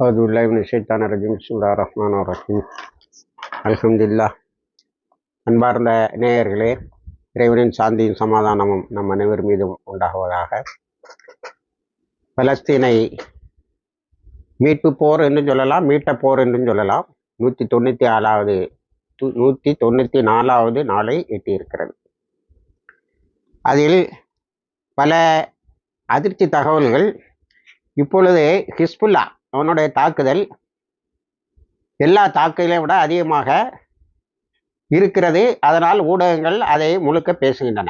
أعوذ بالله من الشيطان الرجيم بسم الله الرحمن الرحيم அல்ஹம்துலில்லா அன்பார்ந்த நேயர்களே இறைவனின் சாந்தியும் சமாதானமும் நம் அனைவர் மீதும் உண்டாகுவதாக பலஸ்தீனை மீட்பு போர் என்றும் சொல்லலாம் மீட்ட போர் என்றும் சொல்லலாம் நூற்றி தொண்ணூற்றி ஆறாவது நூற்றி தொண்ணூற்றி நாலாவது நாளை எட்டியிருக்கிறது அதில் பல அதிர்ச்சி தகவல்கள் இப்பொழுது ஹிஸ்புல்லா அவனுடைய தாக்குதல் எல்லா தாக்குதலையும் விட அதிகமாக இருக்கிறது. அதனால் ஊடகங்கள் அதை முழுக்க பேசுகின்றன.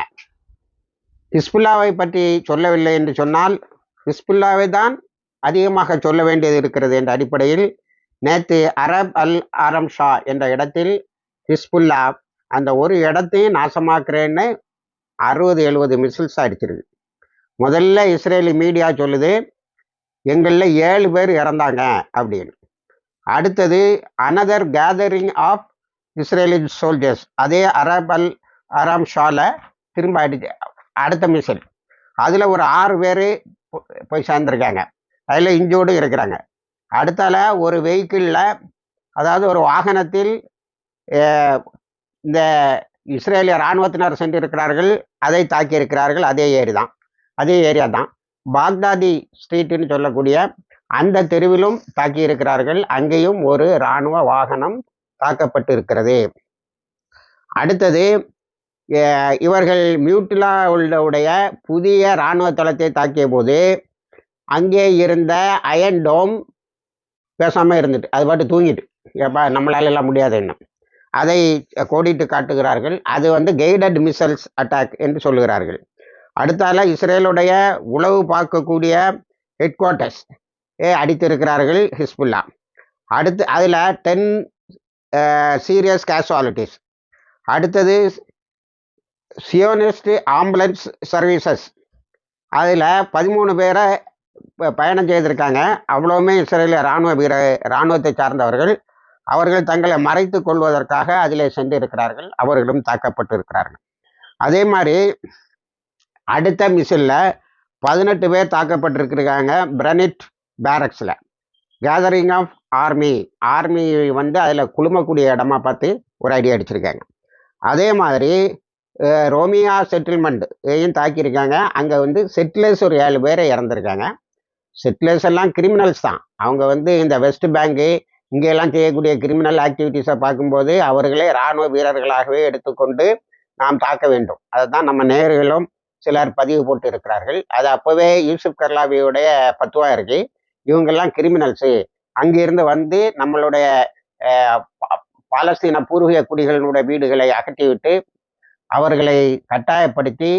ஹிஸ்புல்லாவை பற்றி சொல்லவில்லை என்று சொன்னால் ஹிஸ்புல்லாவை தான் அதிகமாக சொல்ல வேண்டியது இருக்கிறது என்ற அடிப்படையில் நேற்று அரப் அல் ஆரம் ஷா என்ற இடத்தில் ஹிஸ்புல்லா அந்த ஒரு இடத்தையும் நாசமாக்குறேன்னு அறுபது எழுபது மிசில்ஸ் அடிச்சிருக்கு. முதல்ல இஸ்ரேலி மீடியா சொல்லுது எங்களில் ஏழு பேர் இறந்தாங்க அப்படின்னு. அடுத்தது another gathering of Israeli soldiers அதே அரப் அல் அராம் ஷால திரும்ப அடிச்சு அடுத்த மிஷன் அதில் ஒரு ஆறு பேர் போய் சேர்ந்துருக்காங்க. அதில் இஞ்சோடு இருக்கிறாங்க. அடுத்தால ஒரு வெஹிக்கிளில் அதாவது ஒரு வாகனத்தில் இந்த இஸ்ரேலிய இராணுவத்தினர் சென்றிருக்கிறார்கள். அதை தாக்கி இருக்கிறார்கள் அதே ஏரி தான் அதே ஏரியா தான். பாக்தாதி ஸ்ட்ரீட்டுன்னு சொல்லக்கூடிய அந்த தெருவிலும் தாக்கி இருக்கிறார்கள் அங்கேயும் ஒரு இராணுவ வாகனம் தாக்கப்பட்டு இருக்கிறது அடுத்தது இவர்கள் மியூட்டிலா உள்ளவுடைய புதிய இராணுவ தளத்தை தாக்கிய போது அங்கே இருந்த அயன் டோம் பேசாமல் இருந்துட்டு அது பாட்டு தூங்கிட்டு ஏப்பா நம்மளால எல்லாம் முடியாது என்ன. அதை கோடிட்டு காட்டுகிறார்கள். அது வந்து கைடட் மிசைல்ஸ் அட்டாக் என்று சொல்லுகிறார்கள். அடுத்தால இஸ்ரேலுடைய உளவு பார்க்கக்கூடிய ஹெட் குவார்ட்டர்ஸ் அடித்திருக்கிறார்கள் ஹிஸ்புல்லா. அடுத்து அதில் டென் சீரியஸ் கேஷுவாலிட்டிஸ் அடுத்தது சியோனிஸ்ட் ஆம்புலன்ஸ் சர்வீசஸ் அதில் பதிமூணு பேரை பயணம் செய்திருக்காங்க. அவ்வளோவுமே இஸ்ரேலிய இராணுவ வீர இராணுவத்தை சார்ந்தவர்கள். அவர்கள் தங்களை மறைத்து கொள்வதற்காக அதிலே சென்று இருக்கிறார்கள் அவர்களும் தாக்கப்பட்டு இருக்கிறார்கள் அதே மாதிரி அடுத்த மிஷினில் பதினெட்டு பேர் தாக்கப்பட்டிருக்கிறாங்க பிரனிட் பேரக்ஸில் கேதரிங் ஆஃப் ஆர்மி ஆர்மி வந்து அதில் குழுமக்கூடிய இடமா பார்த்து ஒரு ஐடியா அடிச்சிருக்காங்க. அதே மாதிரி ரோமியா செட்டில்மெண்ட்டையும் தாக்கியிருக்காங்க. அங்கே வந்து செட்டிலர்ஸ் ஒரு ஏழு பேரை இறந்துருக்காங்க. செட்டிலர்ஸ் எல்லாம் கிரிமினல்ஸ் தான். அவங்க வந்து இந்த வெஸ்ட் பேங்கு இங்கெல்லாம் செய்யக்கூடிய கிரிமினல் ஆக்டிவிட்டீஸை பார்க்கும்போது அவர்களே இராணுவ வீரர்களாகவே எடுத்துக்கொண்டு நாம் தாக்க வேண்டும். அதை தான் நம்ம நேர்களும் சிலர் பதிவு போட்டு இருக்கிறார்கள் அது அப்போவே யூசுப் கர்லாவியுடைய பத்துவா இருக்கு. இவங்கெல்லாம் கிரிமினல்ஸு அங்கிருந்து வந்து நம்மளுடைய பாலஸ்தீன பூர்வீக குடிகளினுடைய வீடுகளை அகற்றிவிட்டு அவர்களை கட்டாயப்படுத்தி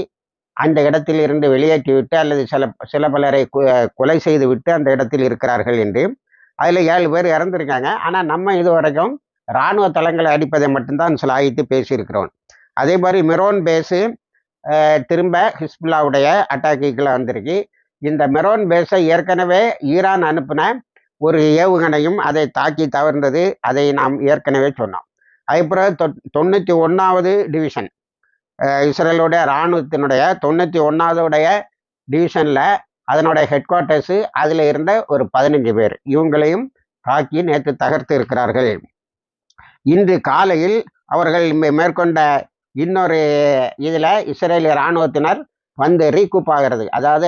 அந்த இடத்தில் இருந்து வெளியேற்றிவிட்டு அல்லது சில சில பலரை கொலை செய்து விட்டு அந்த இடத்தில் இருக்கிறார்கள் என்று. அதில் ஏழு பேர் இறந்துருக்காங்க. ஆனால் நம்ம இது வரைக்கும் இராணுவ தளங்களை அடிப்பதை மட்டும்தான் சிலாயித்து பேசியிருக்கிறோம். அதே மாதிரி மெரோன் பேஸு திரும்ப ஹிஸ்புல்லாவுடைய அட்டாக்குகளை வந்திருக்கு. இந்த மெரோன் பேஸை ஏற்கனவே ஈரான் அனுப்பின ஒரு ஏவுகணையும் அதை தாக்கி தவிர்ந்தது அதை நாம் ஏற்கனவே சொன்னோம். அதுக்கப்புறம் தொ தொண்ணூற்றி ஒன்றாவது டிவிஷன் இஸ்ரேலுடைய இராணுவத்தினுடைய தொண்ணூற்றி ஒன்றாவதுடைய டிவிஷனில் அதனுடைய ஹெட் குவார்ட்டர்ஸு அதில் இருந்த ஒரு பதினஞ்சு பேர். இவங்களையும் தாக்கி நேற்று தகர்த்து இருக்கிறார்கள். இன்று காலையில் அவர்கள் மேற்கொண்ட இன்னொரு இதில் இஸ்ரேலிய இராணுவத்தினர் வந்து ரீகூப் ஆகிறது. அதாவது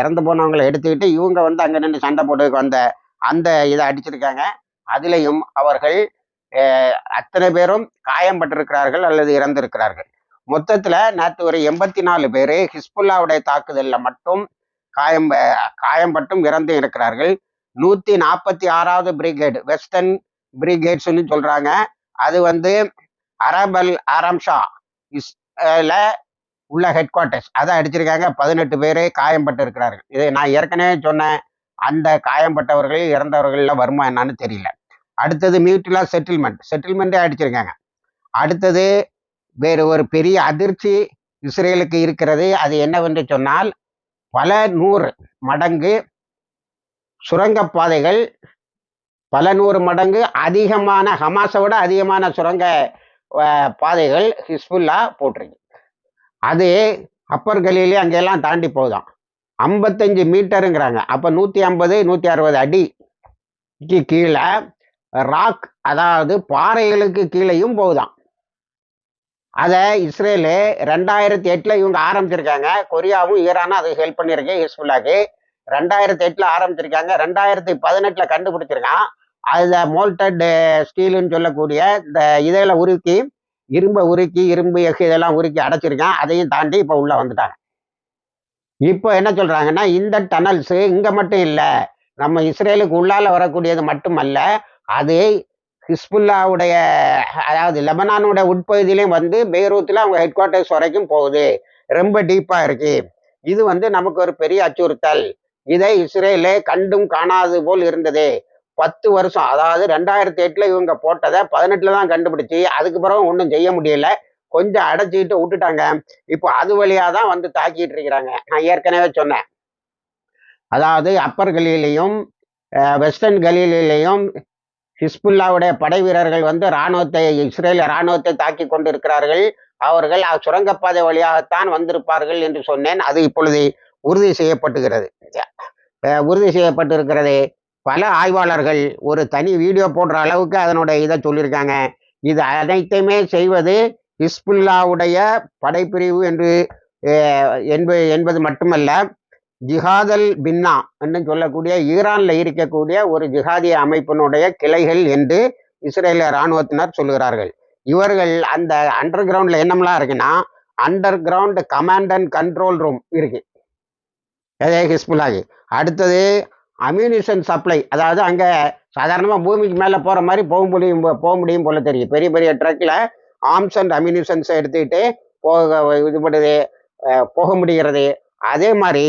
இறந்து போனவங்களை எடுத்துக்கிட்டு இவங்க வந்து அங்கே நின்று சண்டை போட்டு வந்த அந்த இதை அடிச்சிருக்காங்க. அதுலேயும் அவர்கள் அத்தனை பேரும் காயம்பட்டிருக்கிறார்கள் அல்லது இறந்திருக்கிறார்கள். மொத்தத்தில் நேற்று ஒரு எண்பத்தி நாலு பேர் ஹிஸ்புல்லாவுடைய தாக்குதலில் மட்டும் காயம் காயம்பட்டும் இறந்து இருக்கிறார்கள். நூற்றி நாற்பத்தி ஆறாவது பிரிகேடு வெஸ்டர்ன் பிரிகேட்ஸ்னு சொல்கிறாங்க அது வந்து அரபல் அரம்ஷா இஸ்ல உள்ள ஹெட் குவார்ட்டர்ஸ் அதை அடிச்சிருக்காங்க. பதினெட்டு பேர் காயம்பட்டு இருக்கிறார்கள் இதை நான் ஏற்கனவே சொன்னேன். அந்த காயம்பட்டவர்கள் இறந்தவர்களில் வருமா என்னன்னு தெரியல. அடுத்தது மியூட்டிலா செட்டில்மெண்ட் செட்டில்மெண்ட்டே அடிச்சிருக்காங்க. அடுத்தது வேறு ஒரு பெரிய அதிர்ச்சி இஸ்ரேலுக்கு இருக்கிறது அது என்னவென்று சொன்னால் பல நூறு மடங்கு சுரங்கப்பாதைகள் பல நூறு மடங்கு அதிகமான ஹமாஸை விட அதிகமான சுரங்க பாதைகள் ஹிஸ்புல்லா போட்டிருக்கு அது அப்பர் கலியிலே அங்கெல்லாம் தாண்டி போகுதான். ஐம்பத்தஞ்சு மீட்டருங்கிறாங்க. அப்போ நூற்றி ஐம்பது நூற்றி அறுபது அடிக்கு கீழே ராக் அதாவது பாறைகளுக்கு கீழேயும் போகுதாம் அதை இஸ்ரேலு ரெண்டாயிரத்தி எட்டில் இவங்க ஆரம்பிச்சிருக்காங்க. கொரியாவும் ஈரானும் அதை ஹெல்ப் பண்ணியிருக்கேன் ஹிஸ்புல்லாக்கு. ரெண்டாயிரத்தி எட்டில் ஆரம்பிச்சிருக்காங்க. ரெண்டாயிரத்தி பதினெட்டில் கண்டுபிடிச்சிருக்கான். அதில் மோல்டட் ஸ்டீலுன்னு சொல்லக்கூடிய இந்த இதில் உருக்கி இரும்பை உருக்கி இரும்பு எஃகு இதெல்லாம் உருக்கி அடைச்சிருக்கேன். அதையும் தாண்டி இப்போ உள்ளே வந்துட்டாங்க. இப்போ என்ன சொல்கிறாங்கன்னா இந்த டனல்ஸு இங்கே மட்டும் இல்லை நம்ம இஸ்ரேலுக்கு உள்ளால வரக்கூடியது மட்டுமல்ல அது ஹிஸ்புல்லாவுடைய அதாவது லெபனானுடைய உட்பகுதியிலையும் வந்து பெய்ரூத்தில் அவங்க ஹெட் குவார்ட்டர்ஸ் வரைக்கும் போகுது. ரொம்ப டீப்பாக இருக்கு. இது வந்து நமக்கு ஒரு பெரிய அச்சுறுத்தல். இதை இஸ்ரேலே கண்டும் காணாது போல் இருந்தது. பத்து வருஷம் அதாவது ரெண்டாயிரத்தி எட்டில் இவங்க போட்டதை பதினெட்டில் தான் கண்டுபிடிச்சி அதுக்கு பிறகு ஒன்றும் செய்ய முடியல. கொஞ்சம் அடைச்சிக்கிட்டு விட்டுட்டாங்க. இப்போ அது வழியாக தான் வந்து தாக்கிட்டு இருக்கிறாங்க. நான் ஏற்கனவே சொன்னேன். அதாவது அப்பர் கலியிலையும் வெஸ்டர்ன் கலியிலையும் ஹிஸ்புல்லாவுடைய படை வீரர்கள் வந்து இராணுவத்தை இஸ்ரேல் இராணுவத்தை தாக்கி கொண்டிருக்கிறார்கள். அவர்கள் சுரங்கப்பாதை வழியாகத்தான் வந்திருப்பார்கள் என்று சொன்னேன். அது இப்பொழுது உறுதி செய்யப்பட்டுகிறது. உறுதி செய்யப்பட்டிருக்கிறது. பல ஆய்வாளர்கள் ஒரு தனி வீடியோ போடுற அளவுக்கு அதனுடைய இதை சொல்லியிருக்காங்க. இது அனைத்தையுமே செய்வது ஹிஸ்புல்லாவுடைய படைப்பிரிவு என்று என்பது என்பது மட்டுமல்ல ஜிஹாதல் பின்னா என்று சொல்லக்கூடிய ஈரானில் இருக்கக்கூடிய ஒரு ஜிஹாதிய அமைப்பினுடைய கிளைகள் என்று இஸ்ரேல இராணுவத்தினர் சொல்லுகிறார்கள். இவர்கள் அந்த அண்டர் கிரவுண்டில் என்னமெல்லாம் இருக்குன்னா underground command and control room இருக்கு. அதே ஹிஸ்புல்லாகி அடுத்தது அம்யூனிஷன் சப்ளை அதாவது அங்கே சாதாரணமாக பூமிக்கு மேலே போகிற மாதிரி போக முடியும் போக முடியும் போல தெரியும் பெரிய பெரிய ட்ரக்கில் ஆர்ம்ஸ் அண்ட் அம்யூனிஷன்ஸை எடுத்துக்கிட்டு போக இது பண்ணுது போக முடிகிறது. அதே மாதிரி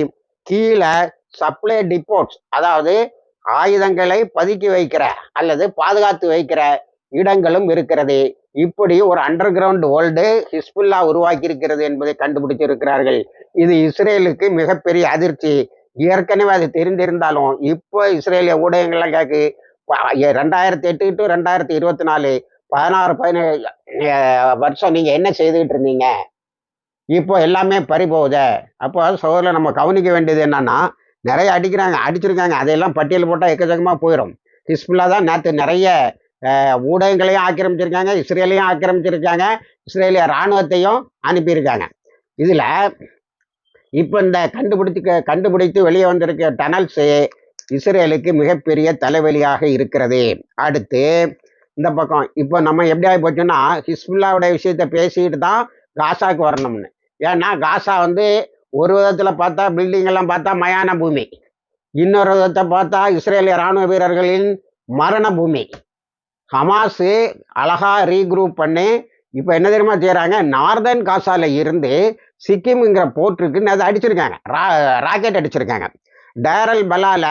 கீழே சப்ளை டிப்போட்ஸ் அதாவது ஆயுதங்களை பதுக்கி வைக்கிற அல்லது பாதுகாத்து வைக்கிற இடங்களும் இருக்கிறது. இப்படி ஒரு அண்டர் கிரவுண்ட் வேர்ல்டு ஹிஸ்புல்லா உருவாக்கி இருக்கிறது என்பதை கண்டுபிடிச்சிருக்கிறார்கள். இது இஸ்ரேலுக்கு மிகப்பெரிய அதிர்ச்சி. ஏற்கனவே அது தெரிந்திருந்தாலும் இப்போ இஸ்ரேலிய ஊடகங்கள்லாம் கேட்கு ரெண்டாயிரத்தி எட்டு டு ரெண்டாயிரத்தி இருபத்தி நாலு பதினாறு பதினேழு வருஷம் நீங்கள் என்ன செய்துக்கிட்டு இருந்தீங்க? இப்போ எல்லாமே பறி போகுதே. அப்போ சோதரில் நம்ம கவனிக்க வேண்டியது என்னன்னா நிறைய அடிக்கிறாங்க அடிச்சிருக்காங்க அதையெல்லாம் பட்டியல் போட்டால் எக்கச்சக்கமாக போயிடும் ஹிஸ்புல்லா தான் நேற்று நிறைய ஊடகங்களையும் ஆக்கிரமிச்சிருக்காங்க இஸ்ரேலையும் ஆக்கிரமிச்சிருக்காங்க இஸ்ரேலிய இராணுவத்தையும் அனுப்பியிருக்காங்க. இதில் இப்போ இந்த கண்டுபிடித்து கண்டுபிடித்து வெளியே வந்திருக்க டனல்ஸு இஸ்ரேலுக்கு மிகப்பெரிய தலைவலியாக இருக்கிறது. அடுத்து இந்த பக்கம். இப்போ நம்ம எப்படி ஆகி போச்சோன்னா ஹிஸ்புல்லாவுடைய விஷயத்த பேசிக்கிட்டு தான் காசாவுக்கு வரணும்னு. ஏன்னா காசா வந்து ஒரு விதத்தில் பார்த்தா பில்டிங் எல்லாம் பார்த்தா மயான பூமி. இன்னொரு விதத்தை பார்த்தா இஸ்ரேலிய இராணுவ வீரர்களின் மரண பூமி. ஹமாஸு அழகா ரீக்ரூப் பண்ணி இப்போ என்ன தெரியுமா செய்கிறாங்க நார்தன் காசாவில் இருந்து சிக்கிம்ங்கிற போர்ட்டுக்கு அதை அடிச்சிருக்காங்க. ரா ராக்கெட் அடிச்சிருக்காங்க. டேரல் பலால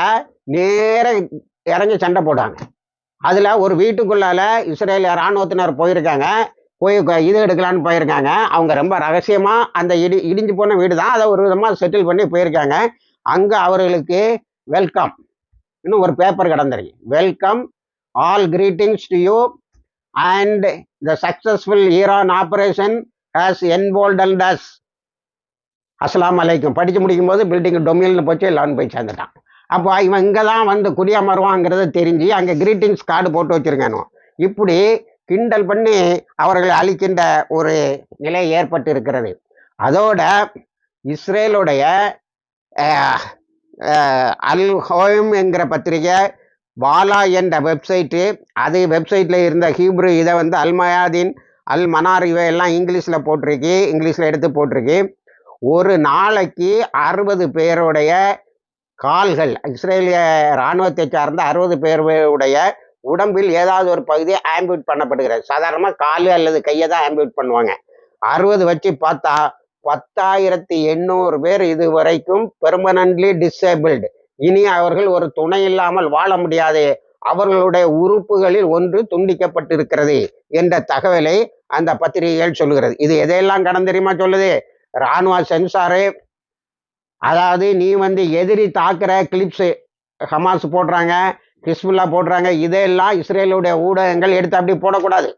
நேர இறங்கி சண்டை போட்டாங்க. அதில் ஒரு வீட்டுக்குள்ளால இஸ்ரேல் இராணுவத்தினர் போயிருக்காங்க. போய் இது எடுக்கலான்னு போயிருக்காங்க. அவங்க ரொம்ப ரகசியமாக அந்த இடி இடிஞ்சு போன வீடு தான் அதை ஒரு விதமாக செட்டில் பண்ணி போயிருக்காங்க. அங்கே அவர்களுக்கு வெல்கம் இன்னும் ஒரு paper கிடந்துருக்கு. Welcome all greetings to you and the successful Iran operation has emboldened us அஸ்லாம் அலைக்கும். படித்து முடிக்கும் போது பில்டிங் டொமில்னு போச்சு எல்லாரும் போய் சேர்ந்துட்டான். அப்போ இவன் இங்கே தான் வந்து குடியமருவாங்கிறத தெரிஞ்சு அங்கே கிரீட்டிங்ஸ் கார்டு போட்டு வச்சுருக்கானோ. இப்படி கிண்டல் பண்ணி அவர்களை அழிக்கின்ற ஒரு நிலை ஏற்பட்டு இருக்கிறது அதோட இஸ்ரேலுடைய அல் ஹோயம் என்கிற பத்திரிகை வாலா என்ற வெப்சைட்டு அது வெப்சைட்டில் இருந்த ஹீப்ரு இதை வந்து அல்மயாதீன் அல் மனார் இவையெல்லாம் இங்கிலீஷில் போட்டிருக்கு இங்கிலீஷில் எடுத்து போட்டிருக்கு. ஒரு நாளைக்கு அறுபது பேருடைய கால்கள் இஸ்ரேலிய இராணுவத்தை சார்ந்த அறுபது பேருடைய உடம்பில் ஏதாவது ஒரு பகுதியை ஆம்பியூட் பண்ணப்படுகிறது. சாதாரணமாக காலு அல்லது கையை தான் ஆம்பியூட் பண்ணுவாங்க. அறுபது வச்சு பார்த்தா பத்தாயிரத்தி எண்ணூறு பேர் இது வரைக்கும் பெர்மனன்ட்லி டிசேபிள்டு இனி அவர்கள் ஒரு துணை இல்லாமல் வாழ முடியாது. அவர்களுடைய உறுப்புகளில் ஒன்று துண்டிக்கப்பட்டிருக்கிறது என்ற தகவலை அந்த பத்திரிகைகள் சொல்லுகிறது. இது எதையெல்லாம் கடன் தெரியுமா சொல்லுது? இராணுவ சென்சாரு. அதாவது நீ வந்து எதிரி தாக்குற கிளிப்ஸு ஹமாஸ் போடுறாங்க ஹிஸ்புல்லா போடுறாங்க இதையெல்லாம் இஸ்ரேலுடைய ஊடகங்கள் எடுத்து அப்படி போடக்கூடாது.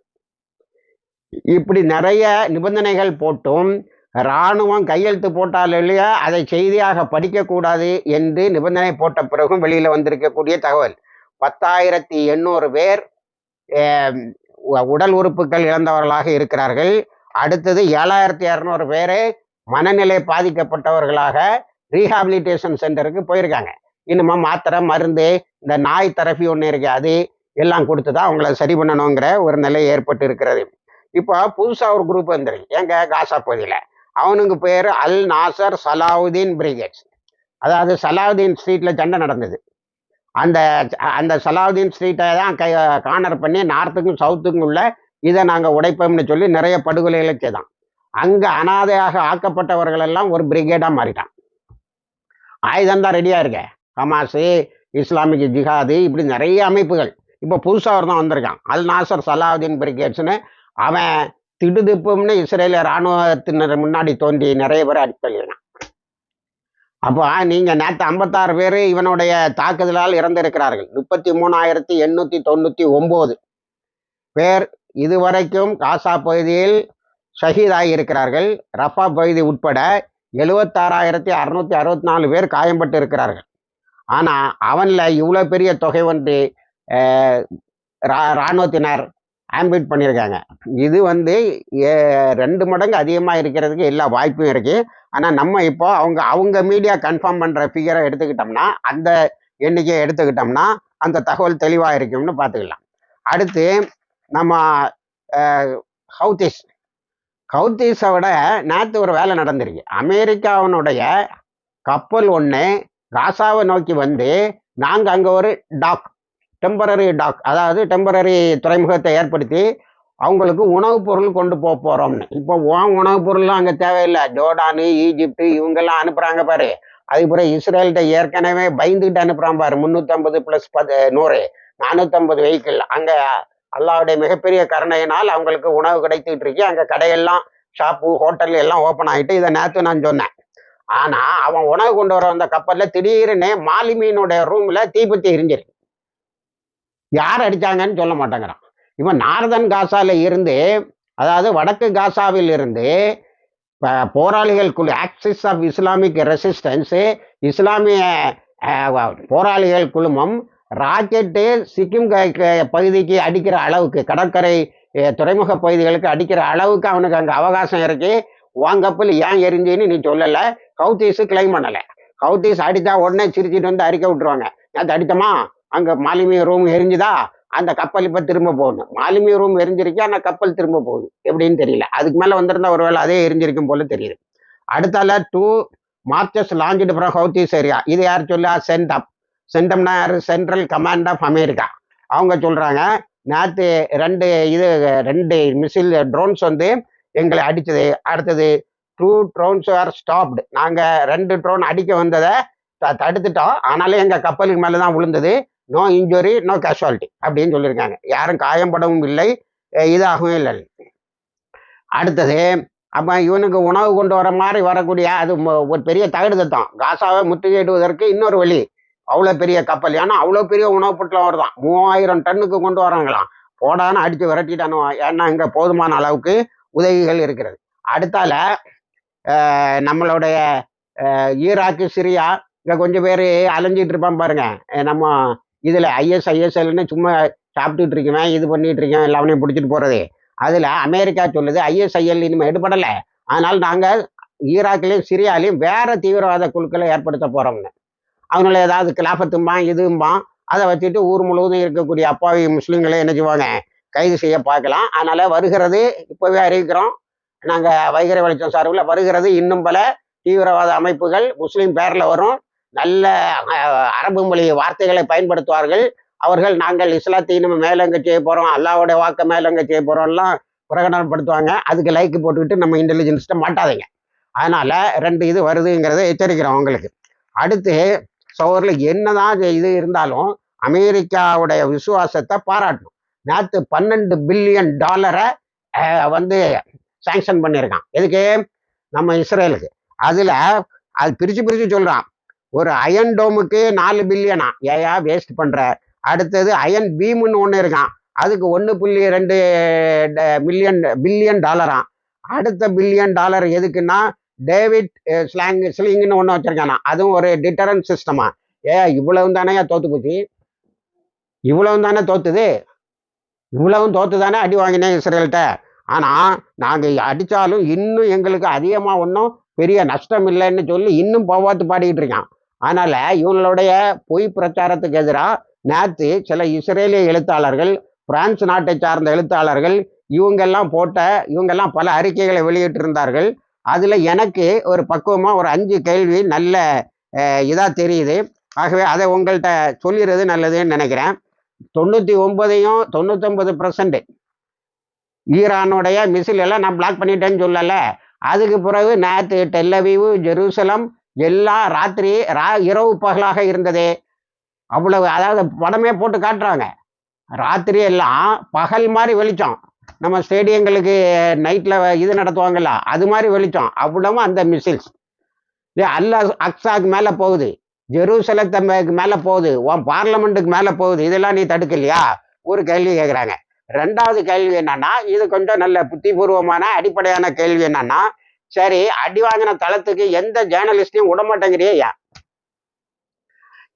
இப்படி நிறைய நிபந்தனைகள் போட்டும் இராணுவம் கையெழுத்து போட்டால் இல்லையா அதை செய்தியாக படிக்கக்கூடாது என்று நிபந்தனை போட்ட பிறகும் வெளியில் வந்திருக்கக்கூடிய தகவல். பத்தாயிரத்தி எண்ணூறு பேர் உடல் உறுப்புகள் இழந்தவர்களாக இருக்கிறார்கள். அடுத்தது ஏழாயிரத்தி இரநூறு பேர் மனநிலை பாதிக்கப்பட்டவர்களாக ரீஹாபிலிட்டேஷன் சென்டருக்கு போயிருக்காங்க. இன்னுமா மாத்திரை மருந்து இந்த நாய் தெரப்பி ஒன்று இருக்கு அது எல்லாம் கொடுத்து தான் அவங்கள சரி பண்ணணுங்கிற ஒரு நிலை ஏற்பட்டு இருக்கிறது இப்போ புதுசாக ஒரு குரூப் வந்துருக்கு. எங்க காசா பகுதியில். அவனுக்கு பேர் அல் நாசர் சலாவுதீன் பிரிகேட்ஸ். அதாவது சலாவுதீன் ஸ்ட்ரீட்டில் சண்டை நடந்தது. அந்த அந்த சலாவுதீன் ஸ்ட்ரீட்டை தான் கை கார்னர் பண்ணி நார்த்துக்கும் சவுத்துக்கும் உள்ள இதை நாங்கள் உடைப்போம்னு சொல்லி நிறைய படுகொலைகளை செய்தான். அங்கே அனாதையாக ஆக்கப்பட்டவர்கள் எல்லாம் ஒரு பிரிகேடாக மாறிட்டான். ஆயுதம் தான் ரெடியாக இருக்க. ஹமாஸு இஸ்லாமிக் ஜிஹாது இப்படி நிறைய அமைப்புகள். இப்போ புதுசாக ஒரு தான் வந்திருக்கான். அல் நாசர் சலாவுதீன் பிரிகேட்ஸ்னு அவன் திடுதிப்பும்னு இஸ்ரேலிய இராணுவத்தினர் முன்னாடி தோன்றி நிறைய பேர் அடிப்பள்ளினான் அப்போ நீங்க நேற்று ஐம்பத்தாறு பேர் இவனுடைய தாக்குதலால் இறந்திருக்கிறார்கள். முப்பத்தி மூணாயிரத்தி எண்ணூத்தி தொண்ணூத்தி ஒம்பது பேர் இதுவரைக்கும் காசா பகுதியில் ஷஹீதாகி இருக்கிறார்கள் ரஃபா பகுதி உட்பட எழுவத்தாறாயிரத்தி அறுநூத்தி அறுபத்தி நாலு பேர் காயம்பட்டு இருக்கிறார்கள் ஆனால் அவனில் இவ்வளோ பெரிய தொகை வந்து ரா- இராணுவத்தினர் ஆம்பிட் பண்ணியிருக்காங்க. இது வந்து ஏ- ரெண்டு மடங்கு அதிகமாக இருக்கிறதுக்கு எல்லா வாய்ப்பும் இருக்குது ஆனால் நம்ம இப்போ அவங்க அவங்க மீடியா கன்ஃபார்ம் பண்ணுற ஃபிகரை எடுத்துக்கிட்டோம்னா அந்த எண்ணிக்கையை எடுத்துக்கிட்டோம்னா அந்த தகவல் தெளிவாக இருக்கும்னு பார்த்துக்கலாம். அடுத்து நம்ம ஹவுதிஸ். ஹவுதிஸை விட நேற்று ஒரு வேலை நடந்திருக்கு. அமெரிக்காவினுடைய கப்பல் ஒன்று காசாவை நோக்கி வந்து நாங்கள் அங்கே ஒரு டாக் டெம்பரரி டாக் அதாவது டெம்பரரி துறைமுகத்தை ஏற்படுத்தி அவங்களுக்கு உணவுப் பொருள் கொண்டு போக போகிறோம்னு இப்போ உன் உணவுப் பொருள்லாம் அங்கே தேவையில்லை. ஜோர்டானு ஈஜிப்டு இவங்கெல்லாம் அனுப்புகிறாங்க பாரு. அதுக்கப்புறம் இஸ்ரேல்கிட்ட ஏற்கனவே பயந்துக்கிட்டு அனுப்புகிறான் பாரு. முந்நூற்றம்பது ப்ளஸ் பத்து நூறு நானூற்றம்பது வெஹிக்கிள் அங்கே அல்லாவுடைய மிகப்பெரிய கருணையினால் அவங்களுக்கு உணவு கிடைத்துக்கிட்டு இருக்கு அங்கே கடையெல்லாம் ஷாப்பு ஹோட்டல் எல்லாம் ஓப்பன் ஆகிட்டு இதை நேற்று நான் சொன்னேன். ஆனால் அவன் உணவு கொண்டு வர வந்த கப்பலில் திடீர்னு மாலுமியினுடைய ரூமில் தீப்பத்தி எரிஞ்சிருக்கு. யார் அடிச்சாங்கன்னு சொல்ல மாட்டேங்கிறான். இவன் நார்தன் காசால இருந்து அதாவது வடக்கு காசாவில் இருந்து ப- போராளிகள் குழு ஆக்சிஸ் ஆஃப் இஸ்லாமிக் ரெசிஸ்டன்ஸ் இஸ்லாமிய போராளிகள் குழுமம் ராக்கெட்டு சிக்கிம் பகுதிக்கு அடிக்கிற அளவுக்கு கடற்கரை துறைமுக பகுதிகளுக்கு அடிக்கிற அளவுக்கு அவனுக்கு அங்கே அவகாசம் இருக்கு. உன் கப்பல் ஏன் எரிஞ்சுன்னு நீ சொல்லலை. ஹவுத்தீஸு கிளைம் பண்ணலை. ஹவுத்தீஸ் அடித்தா உடனே சிரிச்சிட்டு வந்து அறிக்கை விட்டுருவாங்க. அது அடித்தமா? அங்கே மாலுமி ரூம் எரிஞ்சுதா? அந்த கப்பல் இப்போ திரும்ப போகணும் மாலுமி ரூம் எரிஞ்சிருக்கு? ஆனால் கப்பல் திரும்ப போகுது. எப்படின்னு தெரியல. அதுக்கு மேலே வந்திருந்தா ஒருவேளை அதே எரிஞ்சிருக்கும் போல தெரியுது. அடுத்தால டூ மார்ச்சஸ் லாஞ்சிட்டு ஃப்ரம் ஹவுத்தீஸ் ஏரியா இது யார் சொல்லா சென்டம் சென்டம்னா யார் சென்ட்ரல் கமாண்ட் ஆஃப் அமெரிக்கா. அவங்க சொல்கிறாங்க நேற்று ரெண்டு இது ரெண்டு மிசில் ட்ரோன்ஸ் வந்து எங்களை அடித்தது அடுத்தது டூ ட்ரோன்ஸ் ஆர் ஸ்டாப்டு. நாங்கள் ரெண்டு ட்ரோன் அடிக்க வந்ததை த- தடுத்துட்டோம். ஆனாலும் எங்கள் கப்பலுக்கு மேலே தான் விழுந்தது. நோ இன்ஜுரி நோ கேஷுவாலிட்டி அப்படின்னு சொல்லியிருக்காங்க. யாரும் காயம்படவும் இல்லை. இதாகவும் இல்லை. அடுத்தது அப்போ இவனுக்கு உணவு கொண்டு வர மாதிரி வரக்கூடிய அது ஒரு பெரிய தகடு தத்தம் காசாவை முற்றுகையிடுவதற்கு இன்னொரு வழி. அவ்வளோ பெரிய கப்பல். ஏன்னா அவ்வளோ பெரிய உணவுப் பொருட்கள் வருதான் மூவாயிரம் டன்னுக்கு கொண்டு வராங்களாம். போடான்னு அடித்து விரட்டிட்டானு ஏன்னா இங்கே போதுமான அளவுக்கு உதவிகள் இருக்கிறது. அடுத்தால நம்மளுடைய ஈராக்கு சிரியா இங்கே கொஞ்சம் பேர் அலைஞ்சிட்டு இருப்பான் பாருங்க. நம்ம இதில் ஐஎஸ் ஐஎஸ்எல்னு சும்மா சாப்பிட்டுட்டு இருக்கவன் இது பண்ணிட்டு இருக்கேன் எல்லாவனையும் பிடிச்சிட்டு போகிறது அதில் அமெரிக்கா சொல்லுது ஐஎஸ்ஐஎல் இனிமேல் எடுபடலை. அதனால் நாங்கள் ஈராக்லேயும் சிரியாலையும் வேற தீவிரவாத குழுக்களை ஏற்படுத்த போகிறோம்னு அவங்கள ஏதாவது கிலாஃபத்தும்பான் இதும்பான் அதை வச்சுட்டு ஊர் முழுவதும் இருக்கக்கூடிய அப்பாவி முஸ்லீம்களை என்ன செய்வாங்க? கைது செய்ய பார்க்கலாம். அதனால் வருகிறது இப்போவே அறிவிக்கிறோம். நாங்கள் வைகரை வெளிச்சம் சார்பில் வருகிறது. இன்னும் பல தீவிரவாத அமைப்புகள் முஸ்லீம் பேரில் வரும். நல்ல அரபு மொழி வார்த்தைகளை பயன்படுத்துவார்கள். அவர்கள் நாங்கள் இஸ்லாத்தை நம்ம மேலங்க செய்ய போகிறோம் அல்லாவுடைய வாக்க மேலங்க செய்ய போகிறோம்லாம் பிரகடனப்படுத்துவாங்க. அதுக்கு லைக் போட்டுக்கிட்டு நம்ம இன்டெலிஜென்ஸ்ட்டை மாட்டாதீங்க. அதனால் ரெண்டு இது வருதுங்கிறத எச்சரிக்கிறோம் அவங்களுக்கு அடுத்து சோரில் என்னதான் இது- இது இருந்தாலும் அமெரிக்காவுடைய விசுவாசத்தை பாராட்டணும். நேற்று பன்னெண்டு பில்லியன் டாலரை வந்து சாங்ஷன் பண்ணியிருக்கான். எதுக்கு? நம்ம இஸ்ரேலுக்கு. அதில் அது பிரித்து பிரித்து சொல்கிறான் ஒரு அயன் டோமுக்கு நாலு பில்லியனா ஏயா வேஸ்ட் பண்ணுற அடுத்தது அயன் பீம்னு ஒன்று இருக்கான். அதுக்கு ஒன்று புள்ளி ரெண்டு மில்லியன் பில்லியன் டாலரான் அடுத்த பில்லியன் டாலர் எதுக்குன்னா டேவிட் ஸ்லாங் ஸ்லிங்னு ஒன்று வச்சிருக்கானா? அதுவும் ஒரு டிட்டரன்ட் சிஸ்டமா ஏ இவ்வளவு தானே தோத்து போச்சு? இவ்வளவு தானே தோத்துது? இவ்வளவும் தோத்து தானே அடி வாங்கினேன் இஸ்ரேல்கிட்ட? ஆனால் நாங்கள் அடித்தாலும் இன்னும் எங்களுக்கு அதிகமாக ஒன்றும் பெரிய நஷ்டம் இல்லைன்னு சொல்லி இன்னும் பவாத்து பாடிக்கிட்டு இருக்கான். அதனால் இவங்களுடைய பொய் பிரச்சாரத்துக்கு எதிராக நேற்று சில இஸ்ரேலிய எழுத்தாளர்கள் பிரான்ஸ் நாட்டை சார்ந்த எழுத்தாளர்கள் இவங்கெல்லாம் போட்ட இவங்கெல்லாம் பல அறிக்கைகளை வெளியிட்டிருந்தார்கள். அதில் எனக்கு ஒரு பக்குவமாக ஒரு அஞ்சு கேள்வி நல்ல இதாக தெரியுது. ஆகவே அதை உங்கள்கிட்ட சொல்லிடுறது நல்லதுன்னு நினைக்கிறேன். தொண்ணூற்றி ஒன்பதையும் தொண்ணூத்தொம்பது பர்சன்ட் ஈரானுடைய மிசில் எல்லாம் நான் பிளாக் பண்ணிட்டேன்னு சொல்லலை. அதுக்கு பிறகு நேற்று டெல்லவிவு ஜெருசலம் எல்லாம் ராத்திரி ரா இரவு பகலாக இருந்ததே. அவ்வளவு அதாவது படமே போட்டு காட்டுறாங்க. ராத்திரி எல்லாம் பகல் மாதிரி வெளிச்சம். நம்ம ஸ்டேடியங்களுக்கு நைட்டில் இது நடத்துவாங்கல்ல அது மாதிரி வெளிச்சம். அவ்வளவும் அந்த மிசைல்ஸ் அல்ல அக்ஸாக்கு மேலே போகுது. ஜெருசலத்துக்கு மேலே போகுது. உன் பார்லமெண்ட்டுக்கு மேலே போகுது. இதெல்லாம் நீ தடுக்கலையா? ஒரு கேள்வி கேட்குறாங்க ரெண்டாவது கேள்வி என்னன்னா இது கொஞ்சம் நல்ல புத்திபூர்வமான அடிப்படையான கேள்வி என்னன்னா சரி அடி வாங்கின தளத்துக்கு எந்த ஜேர்னலிஸ்டையும் விடமாட்டேங்கிறியே? ஏன்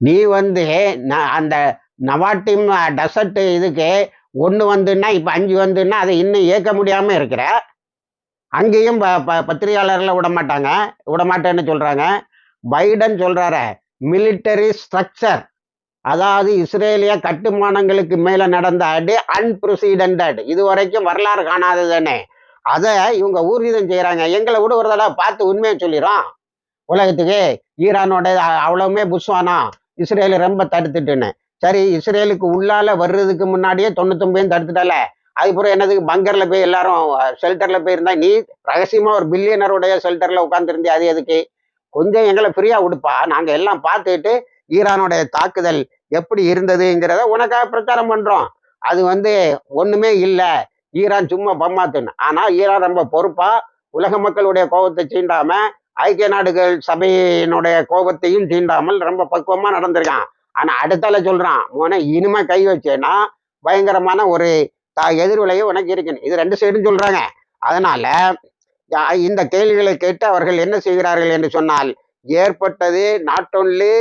நீ வந்து அந்த நவாட்டிம் டெசர்ட் இதுக்கு ஒன்று வந்துன்னா இப்போ அஞ்சு வந்துன்னா அதை இன்னும் இயக்க முடியாமல் இருக்கிற அங்கேயும் ப- ப- பத்திரிகையாளர்களை விட மாட்டாங்க விட மாட்டேன்னு சொல்கிறாங்க பைடன் சொல்கிறாரு மிலிட்டரி ஸ்ட்ரக்சர் அதாவது இஸ்ரேலிய கட்டுமானங்களுக்கு மேலே நடந்த அடி அன்பிரசிடென்டட் இது வரைக்கும் வரலாறு காணாதது தானே அதை இவங்க ஊர்ஜிதம் செய்கிறாங்க எங்களை விட ஒரு தடவை பார்த்து உண்மையை சொல்லிடும் உலகத்துக்கு ஈரானோட அவ்வளவுமே புஷ்வானா? இஸ்ரேல் ரொம்ப தடுத்துட்டுன்னு. சரி இஸ்ரேலுக்கு உள்ளால வர்றதுக்கு முன்னாடியே தொண்ணூத்தொம்பதையும் தடுத்துட்டால? அதுக்கப்புறம் என்னதுக்கு? பங்கர்ல போய் எல்லாரும் ஷெல்டர்ல போயிருந்தா நீ ரகசியமா ஒரு பில்லியனருடைய ஷெல்டர்ல உட்காந்துருந்தே அது எதுக்கு? கொஞ்சம் எங்களை ஃப்ரீயா விடுப்பா நாங்க எல்லாம் பார்த்துட்டு ஈரானுடைய தாக்குதல் எப்படி இருந்ததுங்கிறத உனக்காக பிரச்சாரம் பண்றோம். அது வந்து ஒண்ணுமே இல்லை. ஈரான் சும்மா பம்மாத்துன்னு ஆனா ஈரான் ரொம்ப பொறுப்பா உலக மக்களுடைய கோபத்தை சீண்டாம ஐக்கிய நாடுகள் சபையினுடைய கோபத்தையும் தீண்டாமல் ரொம்ப பக்குவமா நடந்திருக்கான். ஆனா அடுத்தால சொல்றான் மோனே இனிமே கை வச்சேன்னா பயங்கரமான ஒரு த- எதிர்விளைவு உனக்கு இருக்குன்னு. இது ரெண்டு சைடும் சொல்றாங்க. அதனால இந்த கேள்விகளை கேட்டு அவர்கள் என்ன செய்கிறார்கள் என்று சொன்னால் ஏற்பட்டது not only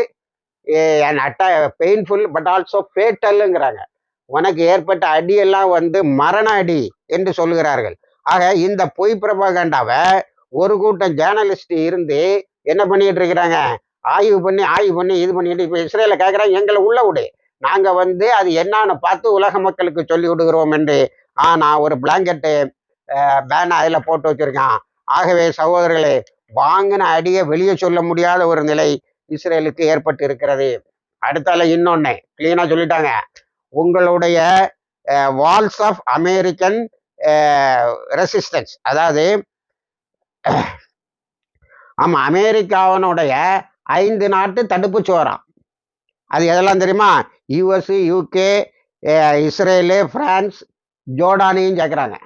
painful but also ஃபேட்டல்ங்கிறாங்க உனக்கு ஏற்பட்ட அடியெல்லாம் வந்து மரண அடி என்று சொல்லுகிறார்கள். ஆக இந்த பொய் பிரபாகண்டாவை ஒரு கூட்டம் ஜேர்னலிஸ்ட் இருந்து என்ன பண்ணிட்டு இருக்கிறாங்க? ஆய்வு பண்ணி ஆய்வு பண்ணி இது பண்ணிட்டு இப்போ இஸ்ரேல கேட்குறாங்க எங்களை உள்ள விடு. நாங்கள் வந்து அது என்னன்னு பார்த்து உலக மக்களுக்கு சொல்லி விடுகிறோம் என்று ஆனால் ஒரு பிளாங்கெட்டு பேனை அதில் போட்டு வச்சிருக்கான். ஆகவே சகோதரர்களே வாங்கின அடியை வெளியே சொல்ல முடியாத ஒரு நிலை இஸ்ரேலுக்கு ஏற்பட்டு இருக்கிறது அடுத்தால இன்னொன்று கிளீனாக சொல்லிட்டாங்க. உங்களுடைய வால்ஸ் ஆஃப் அமெரிக்கன் ரெசிஸ்டன்ஸ் அதாவது ஆமாம் அமெரிக்காவினுடைய ஐந்து நாட்டு தடுப்பு சுவரம். அது எதெல்லாம் தெரியுமா? யூஎஸ் யூகே இஸ்ரேலு பிரான்ஸ் ஜோர்டானையும் சேர்க்குறாங்க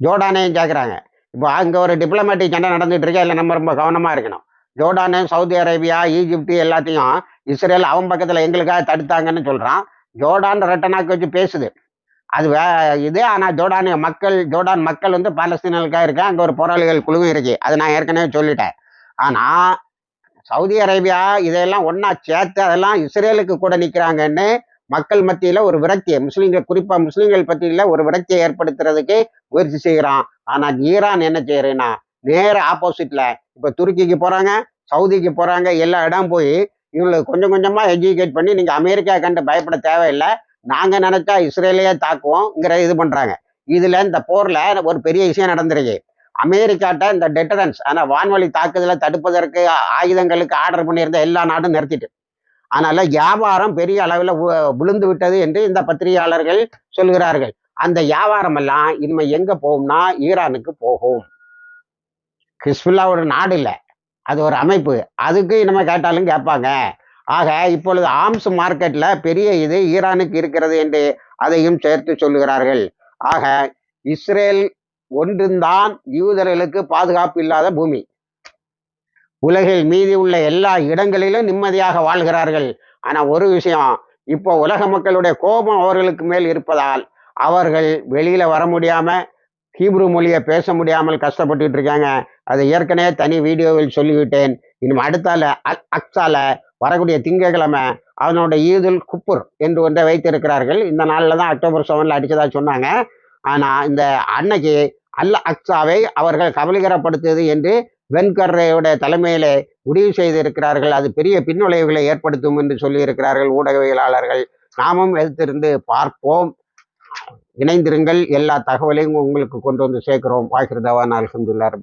ஜோர்டானையும் சேர்க்குறாங்க இப்போ அங்கே ஒரு டிப்ளமேட்டிக் சண்டை நடந்துட்டு இருக்கா? இல்லை நம்ம ரொம்ப கவனமாக இருக்கணும். ஜோர்டானு சவுதி அரேபியா ஈஜிப்டு எல்லாத்தையும் இஸ்ரேல் அவன் பக்கத்தில் எங்களுக்காக தடுத்தாங்கன்னு சொல்கிறான் ஜோர்டான் ரெட்டனாக்கு வச்சு பேசுது. அது வே இது ஆனால் ஜோர்டானிய மக்கள் ஜோர்டான் மக்கள் வந்து பாலஸ்தீனர்களுக்காக இருக்கா அங்கே ஒரு போராளிகள் குழுவும் இருக்கு. அது நான் ஏற்கனவே சொல்லிட்டேன். ஆனால் சவுதி அரேபியா இதையெல்லாம் ஒன்றா சேர்த்து அதெல்லாம் இஸ்ரேலுக்கு கூட நிற்கிறாங்கன்னு மக்கள் மத்தியில் ஒரு விரக்தியை முஸ்லீம்கள் குறிப்பாக முஸ்லீம்கள் பற்றியில் ஒரு விரக்தியை ஏற்படுத்துறதுக்கு முயற்சி செய்கிறான். ஆனால் ஈரான் என்ன செய்யறேன்னா நேர ஆப்போசிட்டில் இப்போ துருக்கிக்கு போகிறாங்க சவுதிக்கு போகிறாங்க எல்லா இடம் போய் இவங்களுக்கு கொஞ்சம் கொஞ்சமாக எஜுகேட் பண்ணி நீங்கள் அமெரிக்கா கண்டு பயப்பட தேவையில்லை நாங்கள் நினச்சா இஸ்ரேலையே தாக்குவோங்கிற இது பண்ணுறாங்க இதில் இந்த போரில் ஒரு பெரிய விஷயம் நடந்திருக்கு. அமெரிக்காட்ட இந்த டெட்டரன்ஸ் ஆனால் வான்வழி தாக்குதலை தடுப்பதற்கு ஆயுதங்களுக்கு ஆர்டர் பண்ணியிருந்த எல்லா நாடும் நிறுத்திட்டு. அதனால வியாபாரம் பெரிய அளவில் விழுந்து விட்டது என்று இந்த பத்திரிகையாளர்கள் சொல்கிறார்கள். அந்த வியாபாரம் எல்லாம் இனிமே எங்க போகும்னா ஈரானுக்கு போகும். ஹிஸ்புல்லா ஒரு நாடு இல்லை. அது ஒரு அமைப்பு. அதுக்கு இனிமே கேட்டாலும் கேட்பாங்க. ஆக இப்பொழுது ஆம்ஸ் மார்க்கெட்ல பெரிய இது ஈரானுக்கு இருக்கிறது என்று அதையும் சேர்த்து சொல்லுகிறார்கள். ஆக இஸ்ரேல் ஒன்றுந்தான் யூதர்களுக்கு பாதுகாப்பு இல்லாத பூமி. உலகில் மீதி உள்ள எல்லா இடங்களிலும் நிம்மதியாக வாழ்கிறார்கள். ஆனா ஒரு விஷயம் இப்போ உலக மக்களுடைய கோபம் அவர்களுக்கு மேல் இருப்பதால் அவர்கள் வெளியில வர முடியாம ஹீப்ரு மொழியை பேச முடியாமல் கஷ்டப்பட்டுட்டு இருக்காங்க. அதை ஏற்கனவே தனி வீடியோவில் சொல்லிவிட்டேன். இன்னும் அடுத்தால அக்- அக்ஸால வரக்கூடிய திங்கட்கிழமை அதனோட ஈதுல் குப்பூர் என்று ஒன்றை வைத்திருக்கிறார்கள். இந்த நாளில் தான் அக்டோபர் செவனில் அடித்ததாக சொன்னாங்க. ஆனால் இந்த அன்னைக்கு அல் அக்ஸாவை அவர்கள் கபலீகரப்படுத்தியது என்று வெண்கர்ரையோட தலைமையிலே முடிவு செய்திருக்கிறார்கள். அது பெரிய பின்விளைவுகளை ஏற்படுத்தும் என்று சொல்லியிருக்கிறார்கள் ஊடகவியலாளர்கள். நாமும் எதிர்த்திருந்து பார்ப்போம். இணைந்திருங்கள். எல்லா தகவலையும் உங்களுக்கு கொண்டு வந்து சேர்க்கிறோம். வாய்க்கிறதவான் அலகம்துல்லா